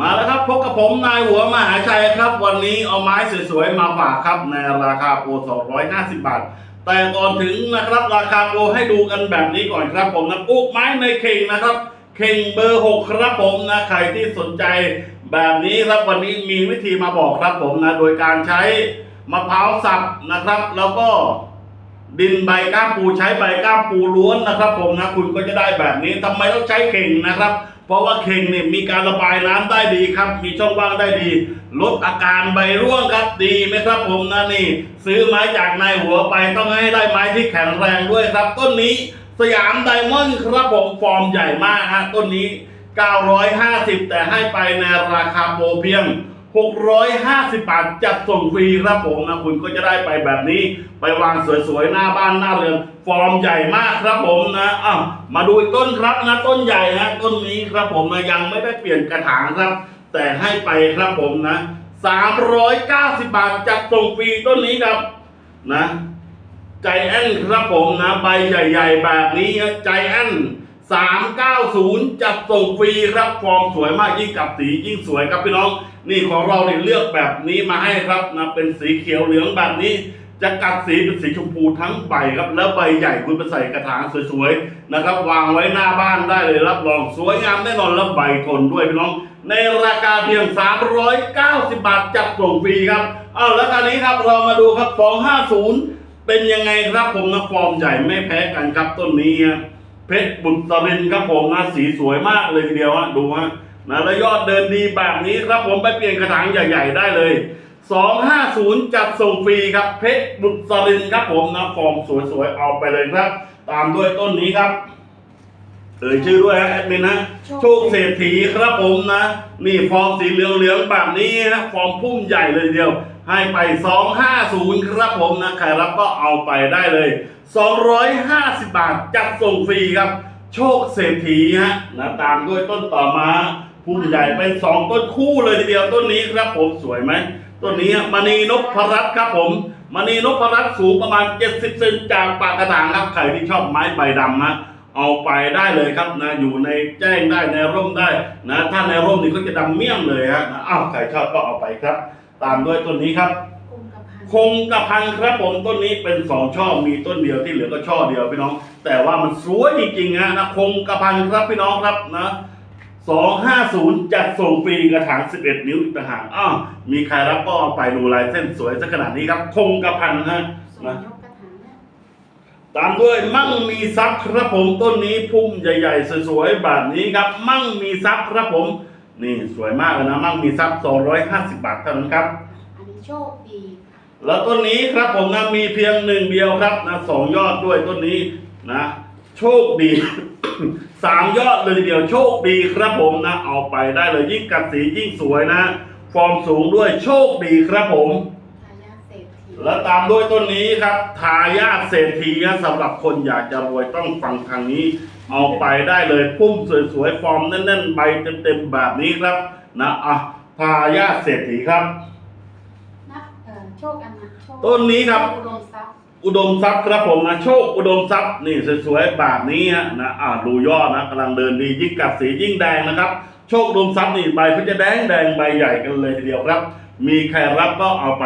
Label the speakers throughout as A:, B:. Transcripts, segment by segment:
A: มาแล้วครับพบกับผมนายหัวมหาชัยครับ วันนี้เอาไม้สวยๆมาฝากครับในราคาโปร250 บาท แต่ก่อนถึงนะครับ ราคาโปรให้ดูกันแบบนี้ก่อนครับ ผมนะปลูกไม้ในเข่งนะครับ เข่งเบอร์ 6 ครับผมนะใครที่สนใจแบบนี้ครับวันนี้มีวิธีมาบอกครับผมนะโดยการใช้มะพร้าวสับนะครับ แล้วก็ดินใบก้ามปูใช้ใบก้ามปูล้วนนะครับ ผมนะคุณก็จะได้แบบนี้ทำไมต้องใช้เข่งนะครับ เพราะว่าเข่งเนี่ยมีการระบายน้ำได้ดีครับ มีช่องว่างได้ดี ลดอาการใบร่วงครับดีไหมครับผมนะนี่ ซื้อไม้จากนายหัวไปต้องให้ได้ไม้ที่แข็งแรงด้วยครับ ต้นนี้สยามไดมอนด์ครับผมฟอร์มใหญ่มากฮะต้นนี้ 950 แต่ให้ไปในราคาโปรเพียง 650 บาทจัดส่งฟรีครับผมนะคุณก็จะได้ไปแบบนี้ ไปวางสวยๆ หน้าบ้านหน้าเรือนฟอร์มใหญ่มากครับผมนะอ้าวมาดูอีกต้นครับนะต้นใหญ่นะต้นนี้ครับผมนะยังไม่ได้เปลี่ยนกระถางครับ แต่ให้ไปครับผมนะ 390 บาทจัดส่งฟรีต้นนี้ครับนะใจแอนครับผมนะใบใหญ่ ๆ แบบนี้ใจแอน 390 จัดส่งฟรีครับฟอร์มสวยมากยิ่งกับสียิ่งสวยครับพี่น้อง นี่ของเราเนี่ยเลือกแบบนี้มาให้ครับนะเป็นสีเขียวเหลืองแบบนี้ จะกัดสีเป็นสีชมพูทั้งใบครับ แล้วใบใหญ่คุณไปใส่กระถางสวยๆนะครับ วางไว้หน้าบ้านได้เลยรับรองสวยงามแน่นอนแล้วใบทนด้วยพี่น้อง ในราคาเพียง 390 บาทจัดส่งฟรีครับเอาแล้วคราวนี้ครับเรามาดูครับ 250 เป็นยังไงครับผมนะฟอร์มใหญ่ไม่แพ้กันครับต้นนี้ฮะ เพชรบุตรินครับผมนะสีสวยมากเลยทีเดียวฮะดูฮะนะแล้วยอดเดินดีแบบนี้ครับผมไปเปลี่ยนกระถางใหญ่ ๆ ได้เลย 250 จัดส่งฟรีครับเพชรบุตรินครับผมนะฟอร์มสวยๆเอาไปเลยครับ ตามด้วยต้นนี้ครับเอ่ยชื่อด้วยฮะแอดมินนะโชคเศรษฐีครับผมนะ นี่ฟอร์มสีเหลืองๆแบบนี้นะฟอร์มพุ่มใหญ่เลยทีเดียว ให้ไป 250 ครับผมนะ ใครรับก็เอาไปได้เลย 250 บาทจัดส่งฟรีครับ โชคเศรษฐีฮะนะตามด้วยต้นต่อมาพุ่มใหญ่เป็นสองต้นคู่เลยทีเดียวต้นนี้ครับผมสวยไหมต้นนี้มณีนพรัตน์ครับผมมณีนพรัตน์สูงประมาณ 70 เซนจากปากกระถางครับใครที่ชอบไม้ใบดำฮะเอาไปได้เลยครับนะอยู่ในแจ้งได้ในร่มได้นะถ้าในร่มนี่ก็จะดำเมี่ยมเลยฮะนะอ้าวใครชอบก็เอาไปครับ ตามด้วยต้นนี้ครับ
B: คงกระพัน
A: คงกระพันครับผมต้นนี้เป็นสองช่อมีต้นเดียวที่เหลือก็ช่อเดียวพี่น้อง แต่ว่ามันสวยจริงๆฮะนะคงกระพันครับพี่น้องครับนะสองห้าศูนย์จัดส่งฟรีกระถางสิบเอ็ดนิ้วอีกต่างหากอ้าวมีใครรับก็เอาไปดูลายเส้นสวยสักขนาดนี้ครับ คงกระพันฮะ
B: สอง
A: นะ
B: ยกกระถางเนี่ย
A: ตามด้วยมั่งมีทรัพย์ครับผมต้นนี้พุ่มใหญ่ ๆ สวยๆแบบนี้ครับ มั่งมีทรัพย์ครับผม นี่สวยมากเลยนะ มั่งมีทรัพย์250 บาทเท่านั้นครับ
B: อันนี้โชคดี
A: แล้วต้นนี้ครับผมนะมีเพียงหนึ่งเดียวครับนะสองยอดด้วยต้นนี้นะ โชคดี สามยอดเลยทีเดียวโชคดีครับผมนะ เอาไปได้เลยยิ่งกัดสียิ่งสวยนะ ฟอร์มสูงด้วยโชคดีครับผม
B: ทายาทเศรษฐี
A: แล้วตามด้วยต้นนี้ครับ ทายาทเศรษฐีสำหรับคนอยากจะรวยต้องฟังทางนี้ เอาไปได้เลยพุ่มสวยๆ ฟอร์มแน่นๆ ใบเต็มๆ แบบนี้ครับ นะอะทายาทเศรษฐีครับ
B: นับเอ่อโชคอันนะโชค
A: ต้นนี้ครับ
B: อุดมทรัพย์
A: อุดมทรัพย์ครับผมนะโชคอุดมทรัพย์นี่สวยๆแบบนี้ฮะนะอ่าดูยอดนะกำลังเดินดียิ่งกัดสียิ่งแดงนะครับ โชคอุดมทรัพย์นี่ใบเขาจะแดงแดงใบใหญ่กันเลยทีเดียวครับ มีใครรับก็เอาไป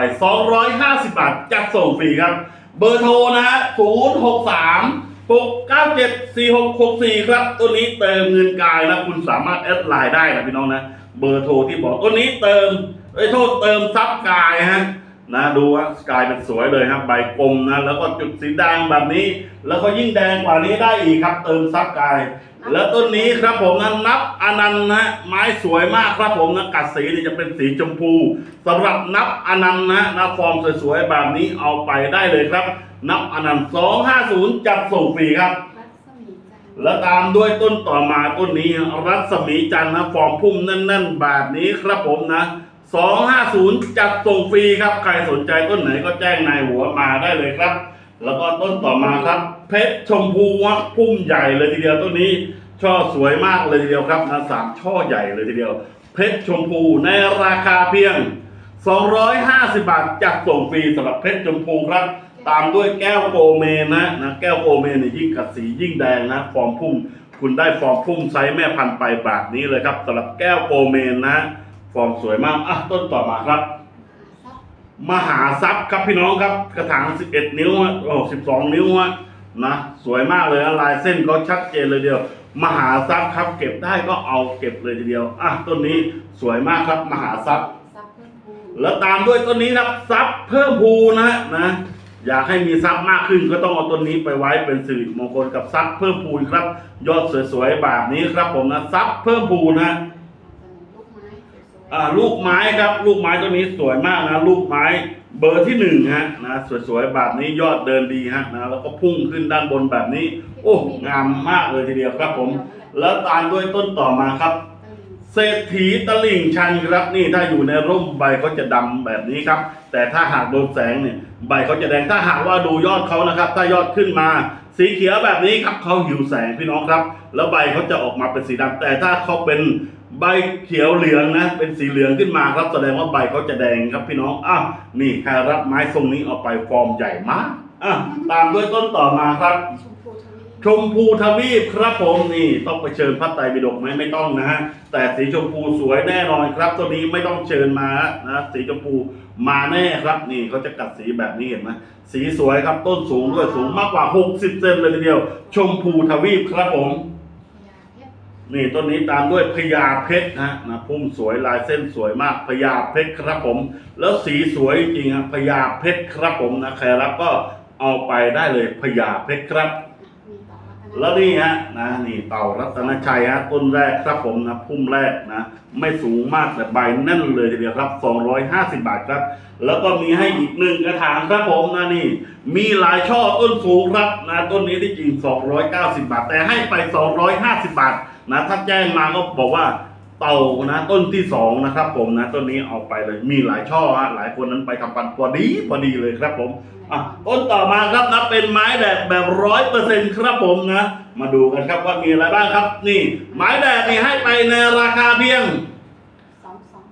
A: 250 บาทจัดส่งฟรีครับ เบอร์โทรนะฮะ063 697 4664 ครับ ตัวนี้เติมเงินกายนะคุณสามารถแอดไลน์ได้นะพี่น้องนะ เบอร์โทรที่บอกตัวนี้เติมไอ้โทษเติมซับกายฮะนะดูว่ากายเป็นสวยเลยครับใบกลมนะแล้วก็จุดสีแดงแบบนี้ แล้วก็ยิ่งแดงกว่านี้ได้อีกครับ เติมซับกาย แล้วต้นนี้ครับผมนะนับอนันต์นะไม้สวยมากครับผมนะกัดสีนี่จะเป็นสีชมพูสำหรับนับอนันต์นะนะฟอร์มสวยๆแบบนี้เอาไปได้เลยครับ นับอนันต์250จับส่งฟรีครับ
B: รัศมีจันทร์
A: แล้วตามด้วยต้นต่อมาต้นนี้รัศมีจันทร์นะฟอร์มพุ่มแน่น ๆ แบบนี้ครับผมนะ250 จัดส่งฟรีครับ ใครสนใจต้นไหนก็แจ้งนายหัวมาได้เลยครับ แล้วก็ต้นต่อมาครับ เพชรชมพูฮะพุ่มใหญ่เลยทีเดียวต้นนี้ ช่อสวยมากเลยทีเดียวครับนะสามช่อใหญ่เลยทีเดียว เพชรชมพูในราคาเพียง 250 บาทจัดส่งฟรีสำหรับเพชรชมพูครับ ตามด้วยแก้วโกเมนนะนะแก้วโกเมนเนี่ยยิ่งกัดสียิ่งแดงนะฟอร์มพุ่มคุณได้ฟอร์มพุ่มไซส์แม่พันธุ์ไปแบบนี้เลยครับสำหรับแก้วโกเมนนะ ฟอร์มสวยมากอะต้นต่อมาครับ มหาทรัพย์ครับพี่น้องครับกระถาง 11 นิ้วฮะโอ้12 นิ้วฮะนะสวยมากเลยนะลายเส้นเขาชัดเจนเลยเดียว มหาทรัพย์ครับ เก็บได้ก็เอาเก็บเลยทีเดียวอะต้นนี้สวยมากครับมหาทรัพย์
B: ซับเพิ่มพูน
A: แล้วตามด้วยต้นนี้ครับทรัพย์เพิ่มพูนนะฮะนะอยากให้มีทรัพย์มากขึ้นก็ต้องเอาต้นนี้ไปไว้เป็นสิริมงคลกับทรัพย์เพิ่มพูนครับ ยอดสวยๆแบบนี้ครับผมนะทรัพย์เพิ่มพูนนะ
B: ลูกไม้สวยๆ
A: อ่า ลูกไม้ครับลูกไม้ตัวนี้สวยมากนะลูกไม้เบอร์ที่หนึ่งฮะนะสวยๆแบบนี้ยอดเดินดีฮะนะแล้วก็พุ่งขึ้นด้านบนแบบนี้ โอ้งามมากเลยทีเดียวครับผม แล้วตามด้วยต้นต่อมาครับ เศรษฐีตลิ่งชันครับนี่ถ้าอยู่ในร่มใบเขาจะดำแบบนี้ครับ แต่ถ้าหากโดนแสงเนี่ยใบเขาจะแดงถ้าหากว่าดูยอดเขานะครับ ถ้ายอดขึ้นมา สีเขียวแบบนี้ครับเขาหิวแสงพี่น้องครับ แล้วใบเขาจะออกมาเป็นสีดำแต่ถ้าเขาเป็น ใบเขียวเหลืองนะ เป็นสีเหลืองขึ้นมาครับ แสดงว่าใบเขาจะแดงครับพี่น้องอ้าวนี่ใครรับไม้ทรงนี้เอาไปฟอร์มใหญ่มากอะตามด้วยต้นต่อมาครับ
B: ชมพูทวี
A: ชมพูทวีปครับผมนี่ต้องไปเชิญพระไตรปิฎกไหมไม่ต้องนะฮะแต่สีชมพูสวยแน่นอนครับ ตัวนี้ไม่ต้องเชิญมานะสีชมพูมาแน่ครับนี่เขาจะกัดสีแบบนี้เห็นไหมสีสวยครับต้นสูงด้วยสูงมากกว่า 60เซนเลยทีเดียว ชมพูทวีปครับผม นี่ต้นนี้ตามด้วยพญาเพชรนะนะพุ่มสวยลายเส้นสวยมากพญาเพชรครับผม แล้วสีสวยจริงครับพญาเพชรครับผมนะใครรับก็เอาไปได้เลยพญาเพชรครับ แล้วนี่ฮะนะนี่เต่ารัตนชัยฮะต้นแรกครับผมนะพุ่มแรกนะไม่สูงมากแต่ใบแน่นเลยทีเดียวครับ 250 บาทครับ แล้วก็มีให้อีกหนึ่งกระถางครับผมนะนี่ มีหลายช่อต้นสูงครับนะต้นนี้ที่จริง 290 บาท แต่ให้ไป 250 บาท นะถ้าแจ้งมาก็บอกว่าเต่านะต้นที่สองนะครับ ผมนะต้นนี้เอาไปเลยมีหลายช่อฮะหลายคนนั้นไปทำปันพอดีพอดีเลยครับผมอะต้นต่อมาครับนะเป็นไม้แดดแบบร้อยเปอร์เซ็นครับผมนะมาดูกันครับว่ามีอะไรบ้างครับ นี่ ไม้แดดนี่ให้ไปในราคาเพียง
B: สองสอง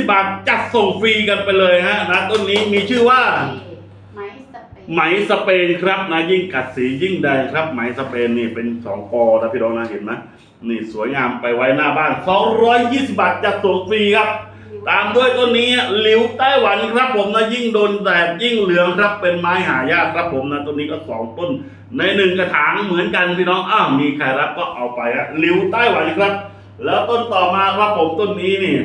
A: 220 บาทจัดส่งฟรีกันไปเลยฮะนะต้นนี้มีชื่อว่า ไหมสเปนครับนะยิ่งกัดสียิ่งแดงครับ ไหมสเปนนี่เป็นสองกอนะพี่น้องนะเห็นไหมนี่สวยงามไปไว้หน้าบ้าน 220 บาทจัดส่งฟรีครับ ตามด้วยต้นนี้หลิวไต้หวันครับผมนะยิ่งโดนแดดยิ่งเหลืองครับ เป็นไม้หายากครับผมนะต้นนี้ก็สองต้น ในหนึ่งกระถางเหมือนกันพี่น้องอ้าวมีใครรับก็เอาไปฮะหลิวไต้หวันครับ แล้วต้นต่อมาครับผมต้นนี้นี่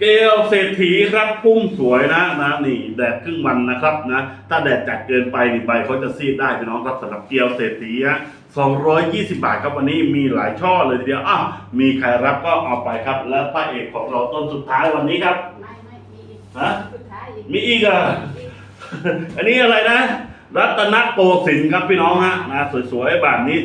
B: เกลียวเสร็จ
A: เกลเศรษฐีครับพุ่มสวยนะนะนี่แดดครึ่งวันนะครับนะถ้าแดดจัดเกินไปนี่ใบเขาจะซีดได้พี่น้องครับสำหรับเกลเศรษฐีฮะ220 บาทครับวันนี้มีหลายช่อเลยทีเดียวอ้าวมีใครรับก็เอาไปครับ แล้วพระเอกของเราต้นสุดท้ายวันนี้ครับ
B: ไม่ไม่มีอีก
A: ฮะ
B: สุดท้ายอีก
A: มีอีกอะ อันนี้อะไรนะ รัตนโกสินทร์ครับพี่น้องฮะนะสวยๆแบบนี้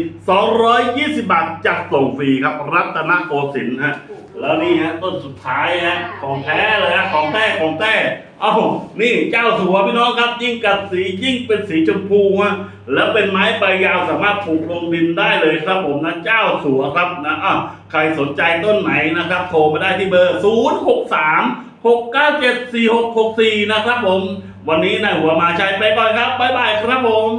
A: 220 บาทจัดส่งฟรีครับ รัตนโกสินทร์ฮะแล้วนี่ฮะต้นสุดท้ายฮะของแท้เลยฮะของแท้ของแท้เอ้านี่เจ้าสัวพี่น้องครับยิ่งกัดสียิ่งเป็นสีชมพูฮะแล้วเป็นไม้ใบยาวสามารถปลูกลงดินได้เลยครับผมนะเจ้าสัวครับนะอ้าวใครสนใจต้นไหนนะครับ โทรมาได้ที่เบอร์ 0 6 3 6 9 7 4 6 6 4 นะครับผม วันนี้นายหัวมาชัยไปก่อนครับบ๊ายบายครับผม